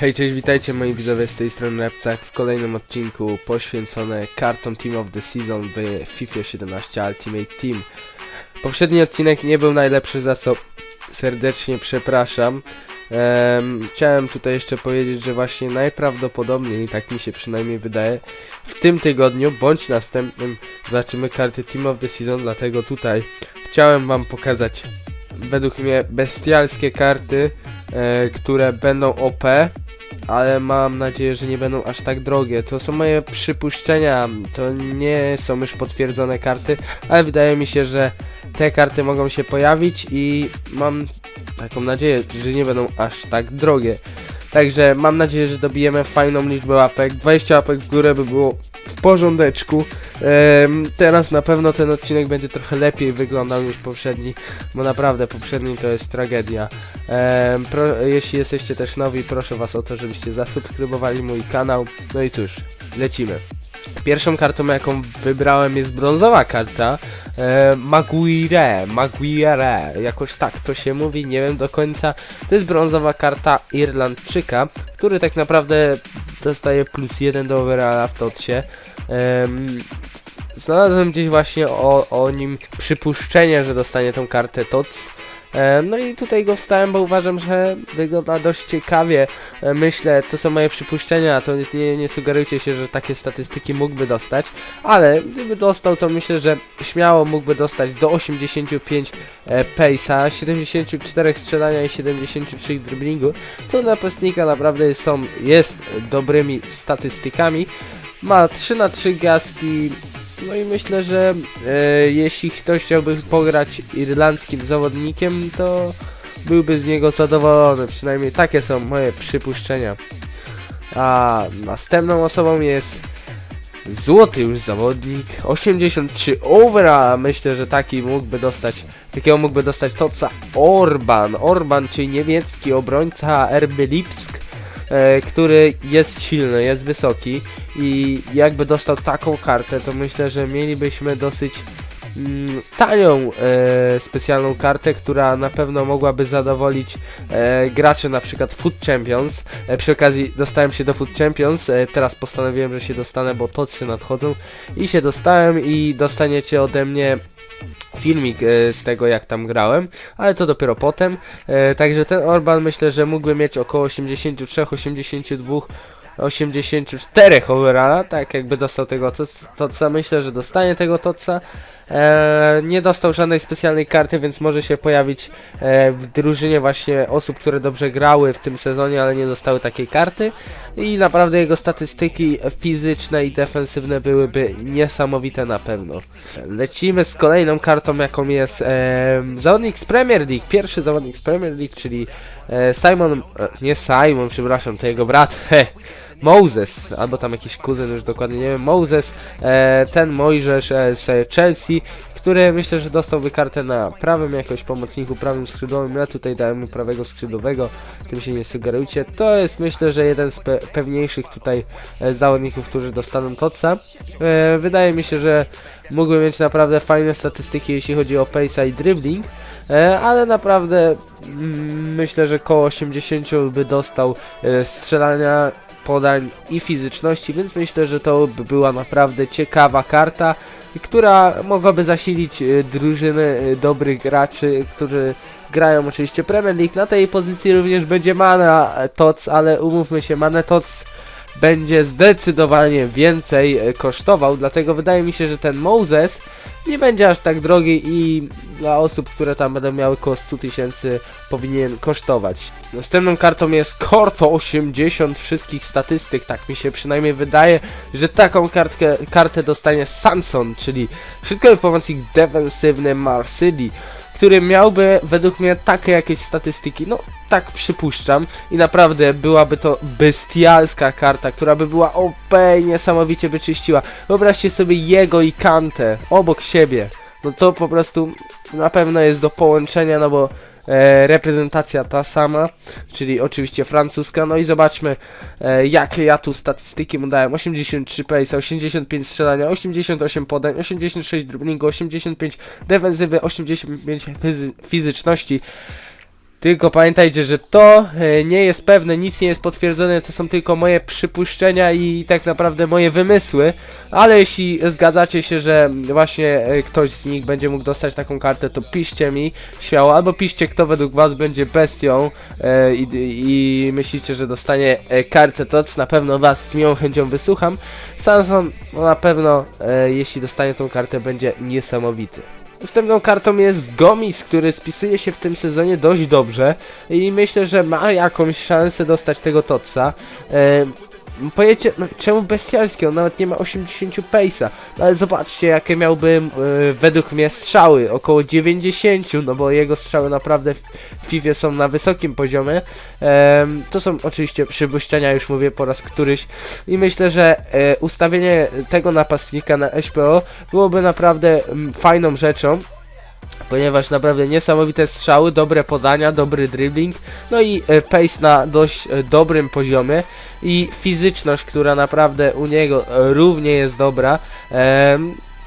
Hej, cześć, witajcie moi widzowie z tej strony Repcak w kolejnym odcinku poświęcone kartom Team of the Season w FIFA 17 Ultimate Team. Poprzedni odcinek nie był najlepszy, za co serdecznie przepraszam. Em, chciałem tutaj jeszcze powiedzieć, że właśnie najprawdopodobniej, tak mi się przynajmniej wydaje, w tym tygodniu bądź następnym zobaczymy karty Team of the Season, dlatego tutaj chciałem wam pokazać według mnie bestialskie karty, e, które będą OP, ale mam nadzieję, że nie będą aż tak drogie. To są moje przypuszczenia, to nie są już potwierdzone karty, ale wydaje mi się, że te karty mogą się pojawić i mam taką nadzieję, że nie będą aż tak drogie. Także mam nadzieję, że dobijemy fajną liczbę łapek. 20 łapek w górę by było porządeczku. Teraz na pewno ten odcinek będzie trochę lepiej wyglądał niż poprzedni, bo naprawdę poprzedni to jest tragedia. Jeśli jesteście też nowi, proszę was o to, żebyście zasubskrybowali mój kanał. No i cóż, lecimy. Pierwszą kartą, jaką wybrałem jest brązowa karta e, Maguire, Maguire, jakoś tak to się mówi, nie wiem do końca. To jest brązowa karta Irlandczyka, który tak naprawdę dostaje plus jeden do overalla w totsie. Em, znalazłem gdzieś właśnie o, o nim przypuszczenie, że dostanie tą kartę TOTS. E, No i tutaj go wstałem, bo uważam, że wygląda dość ciekawie. E, Myślę, to są moje przypuszczenia, to nie, nie sugerujcie się, że takie statystyki mógłby dostać, ale gdyby dostał, to myślę, że śmiało mógłby dostać do 85 e, pace'a, 74 strzelania i 73 driblingu, co dla napastnika naprawdę są, jest dobrymi statystykami. Ma 3 na 3 gaski, no i myślę, że e, jeśli ktoś chciałby pograć irlandzkim zawodnikiem, to byłby z niego zadowolony. Przynajmniej takie są moje przypuszczenia. A następną osobą jest złoty już zawodnik. 83 overall. Myślę, że taki mógłby dostać. Takiego mógłby dostać Toca Orban. Orban, czyli niemiecki obrońca RB Lipsk który jest silny, jest wysoki i jakby dostał taką kartę, to myślę, że mielibyśmy dosyć mm, tanią e, specjalną kartę, która na pewno mogłaby zadowolić e, graczy na przykład Food Champions. E, przy okazji dostałem się do Food Champions, e, teraz postanowiłem, że się dostanę, bo tocy nadchodzą i się dostałem i dostaniecie ode mnie filmik e, z tego jak tam grałem, ale to dopiero potem. E, także ten Orban myślę, że mógłby mieć około 83, 82, 84 overalla, tak jakby dostał tego to, to myślę, że dostanie tego toca. E, nie dostał żadnej specjalnej karty, więc może się pojawić e, w drużynie właśnie osób, które dobrze grały w tym sezonie, ale nie dostały takiej karty. I naprawdę jego statystyki fizyczne i defensywne byłyby niesamowite na pewno. Lecimy z kolejną kartą, jaką jest e, zawodnik z Premier League. Pierwszy zawodnik z Premier League, czyli e, Simon, e, nie Simon, przepraszam, to jego brat, Moses, albo tam jakiś kuzyn, już dokładnie nie wiem, Moses, e, ten Mojżesz e, z Chelsea, który myślę, że dostałby kartę na prawym jakiegoś pomocniku, prawym skrzydłowym, ja tutaj dałem mu prawego skrzydłowego, tym się nie sugerujcie, to jest myślę, że jeden z pe pewniejszych tutaj e, zawodników, którzy dostaną toca. E, wydaje mi się, że mógłby mieć naprawdę fajne statystyki, jeśli chodzi o pace'a i dribbling, e, ale naprawdę mm, myślę, że koło 80 by dostał e, strzelania podań i fizyczności, więc myślę, że to by była naprawdę ciekawa karta, która mogłaby zasilić e, drużyny e, dobrych graczy, którzy grają oczywiście Premier League. Na tej pozycji również będzie Mana Tots, ale umówmy się, Mana Tots będzie zdecydowanie więcej e, kosztował, dlatego wydaje mi się, że ten Moses nie będzie aż tak drogi i dla osób, które tam będą miały około 100 tysięcy powinien kosztować. Następną kartą jest Korto 80 wszystkich statystyk, tak mi się przynajmniej wydaje, że taką kartkę, kartę dostanie Sanson, czyli środkowy pomocnik defensywny Marsylii który miałby według mnie takie jakieś statystyki, no tak przypuszczam i naprawdę byłaby to bestialska karta, która by była OP, niesamowicie by czyściła. Wyobraźcie sobie jego i Kantę obok siebie, no to po prostu na pewno jest do połączenia, no bo e, reprezentacja ta sama, czyli oczywiście francuska, no i zobaczmy e, jakie ja tu statystyki mu dałem, 83 pace, 85 strzelania, 88 podań, 86 driblingu, 85 defensywy, 85 fizy fizyczności. Tylko pamiętajcie, że to e, nie jest pewne, nic nie jest potwierdzone, to są tylko moje przypuszczenia i tak naprawdę moje wymysły. Ale jeśli zgadzacie się, że właśnie e, ktoś z nich będzie mógł dostać taką kartę, to piszcie mi śmiało, albo piszcie kto według was będzie bestią e, i, i myślicie, że dostanie kartę TOC, na pewno was z miłą chęcią wysłucham. Samson no na pewno, jeśli dostanie tą kartę, będzie niesamowity. Następną kartą jest Gomis, który spisuje się w tym sezonie dość dobrze i myślę, że ma jakąś szansę dostać tego Totsa. E, Powiecie, no, czemu bestialski? On nawet nie ma 80 pace'a. No, ale zobaczcie, jakie miałby e, według mnie strzały. Około 90, no bo jego strzały naprawdę w FIFA są na wysokim poziomie. Em, to są oczywiście przypuszczenia, już mówię po raz któryś. I myślę, że e, ustawienie tego napastnika na SPO byłoby naprawdę mm, fajną rzeczą. Ponieważ naprawdę niesamowite strzały, dobre podania, dobry dribbling, no i e, pace na dość e, dobrym poziomie i fizyczność, która naprawdę u niego e, równie jest dobra.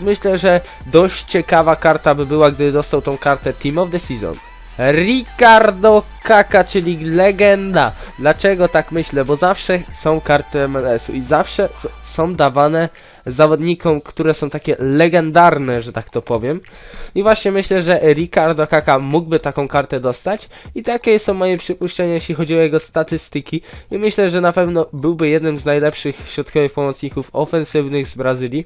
Myślę, że dość ciekawa karta by była, gdyby dostał tą kartę Team of the Season. Ricardo Kaka, czyli legenda. Dlaczego tak myślę? Bo zawsze są karty MLS-u i zawsze są dawane zawodnikom, które są takie legendarne, że tak to powiem. I właśnie myślę, że Ricardo Kaka mógłby taką kartę dostać i takie są moje przypuszczenia, jeśli chodzi o jego statystyki. I myślę, że na pewno byłby jednym z najlepszych środkowych pomocników ofensywnych z Brazylii.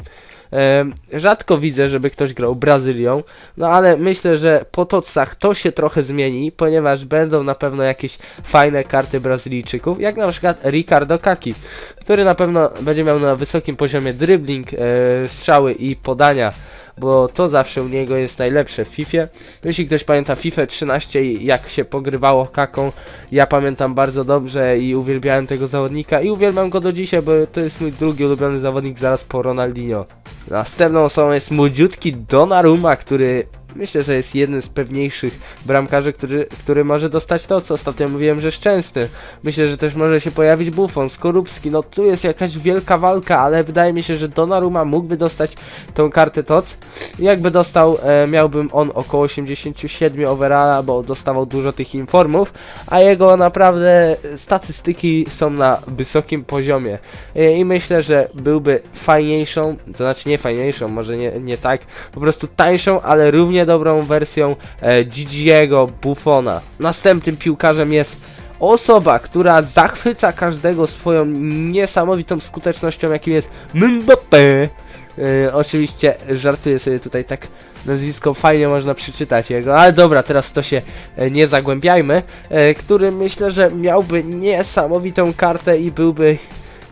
Rzadko widzę, żeby ktoś grał Brazylią, no ale myślę, że po tocach to się trochę zmieni, ponieważ będą na pewno jakieś fajne karty Brazylijczyków, jak na przykład Ricardo Kaki, który na pewno będzie miał na wysokim poziomie e, strzały i podania, bo to zawsze u niego jest najlepsze w FIFA. Jeśli ktoś pamięta FIFA 13 i jak się pogrywało Kaką, ja pamiętam bardzo dobrze i uwielbiałem tego zawodnika i uwielbiam go do dzisiaj, bo to jest mój drugi ulubiony zawodnik zaraz po Ronaldinho. Następną osobą jest młodziutki Donnarumma, który myślę, że jest jednym z pewniejszych bramkarzy, który, który może dostać to, co ostatnio mówiłem, że szczęsny. Myślę, że też może się pojawić Buffon, Skorupski, no tu jest jakaś wielka walka, ale wydaje mi się, że Donnarumma mógłby dostać tą kartę TOC. Jakby dostał, e, miałbym on około 87 overalla, bo dostawał dużo tych informów, a jego naprawdę statystyki są na wysokim poziomie. E, I myślę, że byłby fajniejszą, to znaczy nie fajniejszą, może nie, nie tak, po prostu tańszą, ale równie dobrą wersją e, Gigiego Buffona. Następnym piłkarzem jest osoba, która zachwyca każdego swoją niesamowitą skutecznością, jakim jest Mbappé. E, oczywiście żartuję sobie tutaj tak nazwisko fajnie można przeczytać jego, ale dobra, teraz to się e, nie zagłębiajmy, który myślę, że miałby niesamowitą kartę i byłby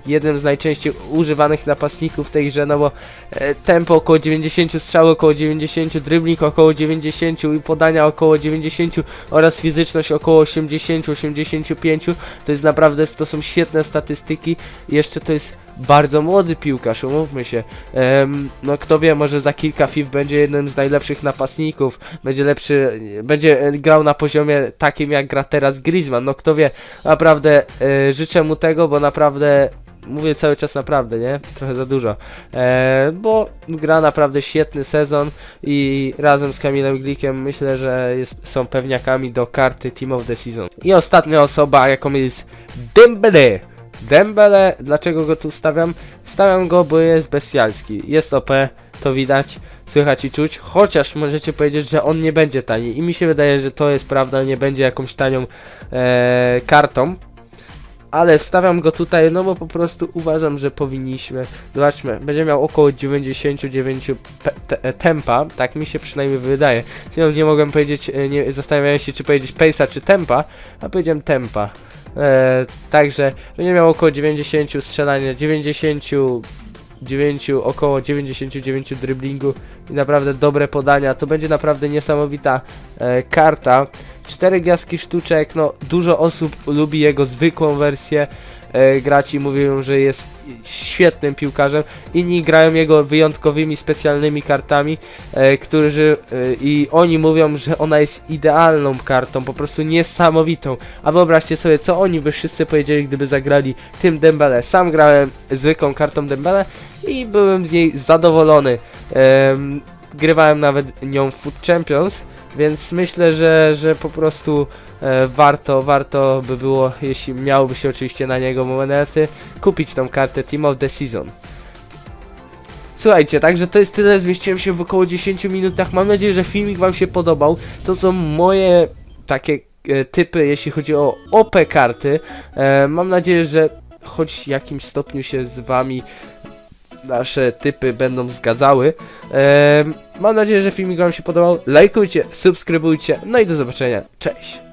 jednym z najczęściej używanych napastników w tej grze, no bo e, tempo około 90, strzały około 90, dribbling około 90 i podania około 90 oraz fizyczność około 80-85 to jest naprawdę, to są świetne statystyki jeszcze to jest bardzo młody piłkarz, umówmy się. Em, no kto wie, może za kilka FIF będzie jednym z najlepszych napastników, będzie lepszy, będzie e, grał na poziomie takim jak gra teraz Griezmann, no kto wie, naprawdę e, życzę mu tego, bo naprawdę mówię cały czas naprawdę, nie? Trochę za dużo. E, bo gra naprawdę świetny sezon i razem z Kamilem Glikiem myślę, że jest, są pewniakami do karty Team of the Season. I ostatnia osoba, jaką jest Dembele. Dembele, dlaczego go tu stawiam? Stawiam go, bo jest bestialski. Jest OP, to widać, słychać i czuć, chociaż możecie powiedzieć, że on nie będzie tani. I mi się wydaje, że to jest prawda, nie będzie jakąś tanią e, kartą ale wstawiam go tutaj, no bo po prostu uważam, że powinniśmy. Zobaczmy, będzie miał około 99 pe- te- e, tempa, tak mi się przynajmniej wydaje. Nie, mogłem powiedzieć, e, nie zastanawiałem się, czy powiedzieć pace'a, czy tempa, a powiedziałem tempa. E, także będzie miał około 90 strzelania, 99, około 99 driblingu i naprawdę dobre podania. To będzie naprawdę niesamowita e, karta. 4 gwiazdki sztuczek, no dużo osób lubi jego zwykłą wersję e, grać i mówią, że jest świetnym piłkarzem. Inni grają jego wyjątkowymi, specjalnymi kartami, e, którzy e, i oni mówią, że ona jest idealną kartą, po prostu niesamowitą. A wyobraźcie sobie, co oni by wszyscy powiedzieli, gdyby zagrali tym Dembele. Sam grałem zwykłą kartą Dembele i byłem z niej zadowolony. Em, grywałem nawet nią w Foot Champions, więc myślę, że, że po prostu E, warto, warto by było, jeśli miałoby się oczywiście na niego monety, kupić tą kartę Team of the Season. Słuchajcie, także to jest tyle, zmieściłem się w około 10 minutach, mam nadzieję, że filmik wam się podobał, to są moje takie e, typy, jeśli chodzi o OP karty, e, mam nadzieję, że choć w jakimś stopniu się z wami nasze typy będą zgadzały. Mam nadzieję, że filmik wam się podobał, lajkujcie, subskrybujcie, no i do zobaczenia, cześć!